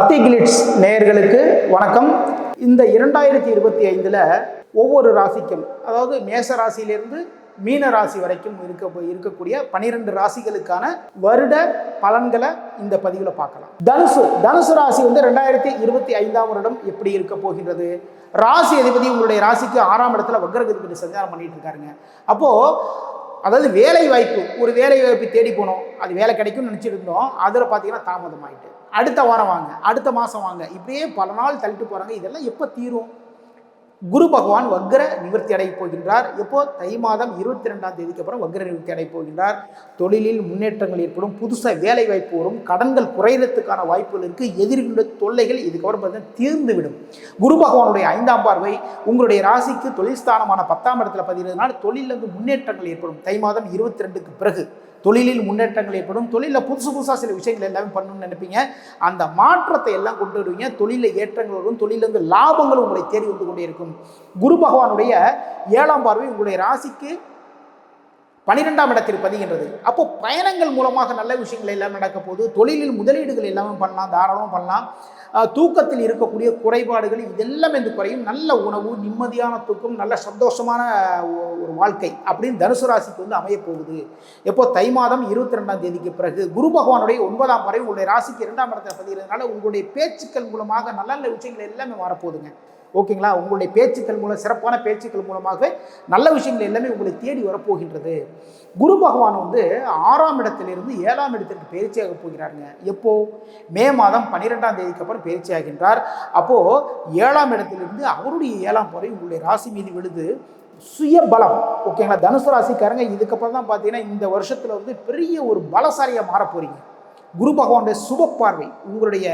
தமிழிட்ஸ் நேயர்களுக்கு வணக்கம். இந்த இரண்டாயிரத்தி இருபத்தி ஐந்தில் ஒவ்வொரு ராசிக்கும் அதாவது மேச ராசியிலிருந்து மீன ராசி வரைக்கும் இருக்க இருக்கக்கூடிய பனிரெண்டு ராசிகளுக்கான வருட பலன்களை இந்த பதிவில் பார்க்கலாம். தனுசு தனுசு ராசி வந்து ரெண்டாயிரத்தி இருபத்தி ஐந்தாம் வருடம் எப்படி இருக்க போகின்றது? ராசி அதிபதி உங்களுடைய ராசிக்கு ஆறாம் இடத்துல வக்ரகதிபதி சஞ்சாரம் பண்ணிட்டு இருக்காருங்க. அப்போது அதாவது வேலை வாய்ப்பு ஒரு வேலை வாய்ப்பு தேடி போனோம் அது வேலை கிடைக்கும்னு நினச்சிட்டு இருந்தோம். அதில் பார்த்தீங்கன்னா தாமதமாயிட்டு. அடுத்த வாரம் வாங்க அடுத்த மாதம் வாங்க. இப்படியே பல நாள் தள்ளிட்டு போகிறாங்க இதெல்லாம் எப்போ தீரும்? குரு பகவான் வக்ர நிவர்த்தி அடைய போகின்றார். எப்போ? தை மாதம் இருபத்தி ரெண்டாம் தேதிக்கு அப்புறம் வக்ர நிவர்த்தி அடைய போகின்றார். தொழிலில் முன்னேற்றங்கள் ஏற்படும். புதுசாக வேலை வாய்ப்பு வரும். கடன்கள் குறையிறதுக்கான வாய்ப்புகள் இருக்குது எதிரிகளுடைய தொல்லைகள் இதுக்கப்புறம் பார்த்தீங்கன்னா தீர்ந்துவிடும். குரு பகவானுடைய ஐந்தாம் பார்வை உங்களுடைய ராசிக்கு தொழில் ஸ்தானமான பத்தாம் இடத்துல பதினதுனால தொழிலிருந்து முன்னேற்றங்கள் ஏற்படும். தை மாதம் இருபத்தி ரெண்டுக்கு பிறகு. தொழிலில் முன்னேற்றங்கள் ஏற்படும். தொழிலில் புதுசு புதுசாக சில விஷயங்கள் எல்லாமே பண்ணணும்னு நினைப்பீங்க. அந்த மாற்றத்தை எல்லாம் கொண்டு வருவீங்க. தொழிலில் ஏற்றங்கள் வரும். தொழிலிருந்து லாபங்கள் உங்களை தேடி வந்து கொண்டே இருக்கும். குரு பகவானுடைய ஏழாம் பார்வை உங்களுடைய ராசிக்கு பனிரெண்டாம் இடத்தில் பதிகின்றது அப்போ பயணங்கள் மூலமாக நல்ல விஷயங்கள் எல்லாம் நடக்க போது தொழிலில் முதலீடுகள் எல்லாமே பண்ணலாம் தாராளமாக பண்ணலாம். தூக்கத்தில் இருக்கக்கூடிய குறைபாடுகள் இதெல்லாம் இந்த குறையும். நல்ல உணவு நிம்மதியான தூக்கம் நல்ல சந்தோஷமான ஒரு வாழ்க்கை அப்படின்னு தனுசு ராசிக்கு வந்து அமைய போகுது. எப்போ தை மாதம் இருபத்தி ரெண்டாம் தேதிக்கு பிறகு குரு பகவானுடைய ஒன்பதாம் வரை உங்களுடைய ராசிக்கு இரண்டாம் இடத்தில் பதிகிறதுனால உங்களுடைய பேச்சுக்கள் மூலமாக நல்ல நல்ல விஷயங்கள் எல்லாமே மாறப்போகுதுங்க ஓகேங்களா? உங்களுடைய பேச்சுக்கள் மூலம் சிறப்பான பேச்சுக்கள் மூலமாக நல்ல விஷயங்கள் எல்லாமே உங்களை தேடி வரப்போகின்றது. குரு பகவான் வந்து ஆறாம் இடத்திலிருந்து ஏழாம் இடத்திற்கு பயிற்சியாக போகிறாருங்க. எப்போ? மே மாதம் பன்னிரெண்டாம் தேதிக்கு அப்புறம் பயிற்சி ஆகின்றார். அப்போ ஏழாம் இடத்திலிருந்து அவருடைய ஏழாம் முறை உங்களுடைய ராசி மீது விழுது. சுய பலம் ஓகேங்களா? தனுசு ராசிக்காரங்க இதுக்கப்புறம் தான் பார்த்தீங்கன்னா இந்த வருஷத்தில் வந்து பெரிய ஒரு பலசாரியாக மாற போறீங்க குரு பகவானுடைய சுப பார்வை உங்களுடைய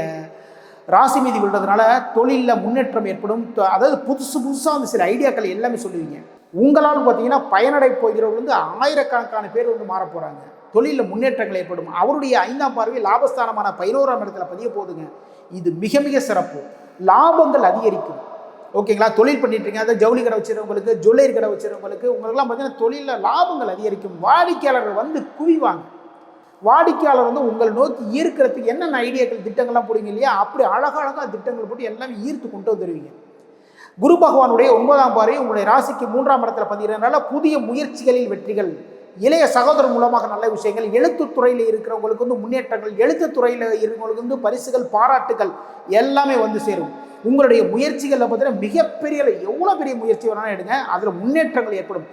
ராசி மீதி விழுறதுனால தொழிலில் முன்னேற்றம் ஏற்படும். அதாவது புதுசு புதுசாக வந்து சில ஐடியாக்கள் எல்லாமே சொல்லுவீங்க. உங்களால் பார்த்தீங்கன்னா பயனடை போகிறவர்கள் வந்து ஆயிரக்கணக்கான பேர் வந்து மாற போகிறாங்க தொழிலில் முன்னேற்றங்கள் ஏற்படும். அவருடைய ஐந்தாம் பார்வை லாபஸ்தானமான பதினோராம் இடத்துல பதிய போகுதுங்க. இது மிக மிக சிறப்பு. லாபங்கள் அதிகரிக்கும். ஓகேங்களா? தொழில் பண்ணிட்டுருக்கீங்க அதாவது ஜவுளி கடை வச்சுருவங்களுக்கு ஜுவல்லரி கடை வச்சுருவங்களுக்கு உங்களுக்குலாம் பார்த்தீங்கன்னா தொழிலில் லாபங்கள் அதிகரிக்கும். வாடிக்கையாளர்கள் வந்து குவிவாங்க. வாடிக்கையாளர் வந்து உங்களை நோக்கி ஈர்க்கிறதுக்கு என்னென்ன ஐடியாக்கள் திட்டங்கள்லாம் போடுவீங்க இல்லையா? அப்படி அழகழகாக திட்டங்கள் போட்டு எல்லாமே ஈர்த்து கொண்டு வந்துடுவீங்க குரு பகவானுடைய ஒன்பதாம் பாறை உங்களுடைய ராசிக்கு மூன்றாம் இடத்துல பதிகிறதுனால புதிய முயற்சிகளில் வெற்றிகள். இளைய சகோதரர் மூலமாக நல்ல விஷயங்கள் எழுத்துத்துறையில் இருக்கிறவங்களுக்கு வந்து முன்னேற்றங்கள் எழுத்துத்துறையில் இருக்கிறவங்களுக்கு வந்து பரிசுகள் பாராட்டுகள் எல்லாமே வந்து சேரும். உங்களுடைய முயற்சிகளில் பார்த்தீங்கன்னா மிகப்பெரிய எவ்வளோ பெரிய முயற்சி வேணாலும் எடுங்க. அதில் முன்னேற்றங்கள் ஏற்படும்.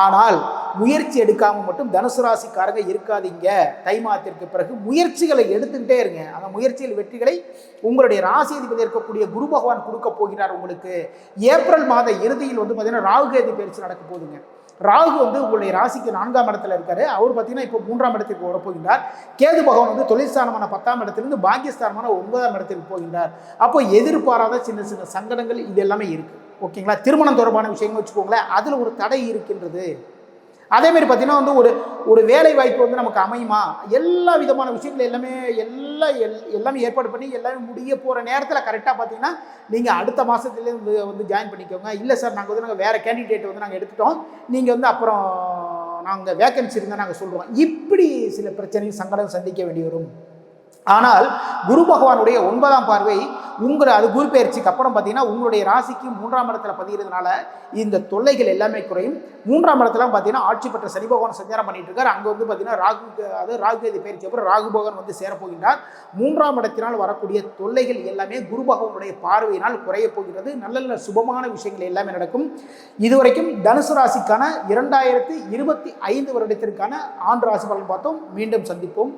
ஆனால் முயற்சி எடுக்காமல் மட்டும் தனுசு ராசிக்காரங்க இருக்காதீங்க. தை மாதத்திற்கு பிறகு முயற்சிகளை எடுத்துக்கிட்டே இருங்க. அந்த முயற்சியில் வெற்றிகளை உங்களுடைய ராசி அதிபதி இருக்கக்கூடிய குரு பகவான் கொடுக்க போகிறார் உங்களுக்கு. ஏப்ரல் மாத இறுதியில் வந்து பார்த்தீங்கன்னா ராகுகேது பயிற்சி நடக்க போகுதுங்க. ராகு வந்து உங்களுடைய ராசிக்கு நான்காம் இடத்துல இருக்காரு. அவர் பார்த்தீங்கன்னா இப்போ மூன்றாம் இடத்திற்கு வரப்போகின்றார். கேது பகவான் வந்து தொழிற்சாரமான பத்தாம் இடத்திலிருந்து பாக்கியஸ்தானமான ஒன்பதாம் இடத்திற்கு போகின்றார். அப்போ எதிர்பாராத சின்ன சின்ன சங்கடங்கள் இது எல்லாமே இருக்குது ஓகேங்களா? திருமணம் தொடர்பான விஷயங்கள் வச்சுக்கோங்களேன். அதில் ஒரு தடை இருக்கின்றது. அதேமாரி பார்த்திங்கன்னா பார்த்தீங்கன்னா வந்து ஒரு ஒரு வேலை வாய்ப்பு வந்து நமக்கு அமையுமா? எல்லா விதமான விஷயங்கள் எல்லாமே எல்லாம் எல் எல்லாமே ஏற்பாடு பண்ணி எல்லாமே முடிய போகிற நேரத்தில் கரெக்டாக பார்த்தீங்கன்னா நீங்கள் அடுத்த மாதத்துலேயே வந்து வந்து ஜாயின் பண்ணிக்கோங்க. இல்லை சார் நாங்கள் வந்து நாங்கள் வேறு கேண்டிடேட் வந்து நாங்கள் எடுத்துட்டோம். நீங்கள் வந்து அப்புறம் நாங்கள் வேக்கன்சி இருந்தால் நாங்கள் சொல்கிறோம் இப்படி சில பிரச்சனையும் சங்கடம் சந்திக்க வேண்டி வரும். ஆனால் குரு பகவானுடைய ஒன்பதாம் பார்வை உங்களை அது குரு பயிற்சிக்கு அப்புறம் பார்த்தீங்கன்னா உங்களுடைய ராசிக்கு மூன்றாம் இடத்துல பதிகிறதுனால இந்த தொல்லைகள் எல்லாமே குறையும். மூன்றாம் இடத்துல பார்த்தீங்கன்னா ஆட்சி பெற்ற சனி பகவான் சஞ்சாரம் பண்ணிட்டு இருக்காரு அங்கே வந்து பார்த்தீங்கன்னா ராகு அதாவது ராகு கேது பயிற்சி அப்புறம் ராகு பகவான் வந்து சேரப்போகின்றார் மூன்றாம் இடத்தினால் வரக்கூடிய தொல்லைகள் எல்லாமே குரு பகவானுடைய பார்வையினால் குறைய போகிறது நல்ல நல்ல சுபமான விஷயங்கள் எல்லாமே நடக்கும். இதுவரைக்கும் தனுசு ராசிக்கான இரண்டாயிரத்தி இருபத்தி ஐந்து வருடத்திற்கான ஆண்டு ராசி பலன் பார்த்தோம். மீண்டும் சந்திப்போம்.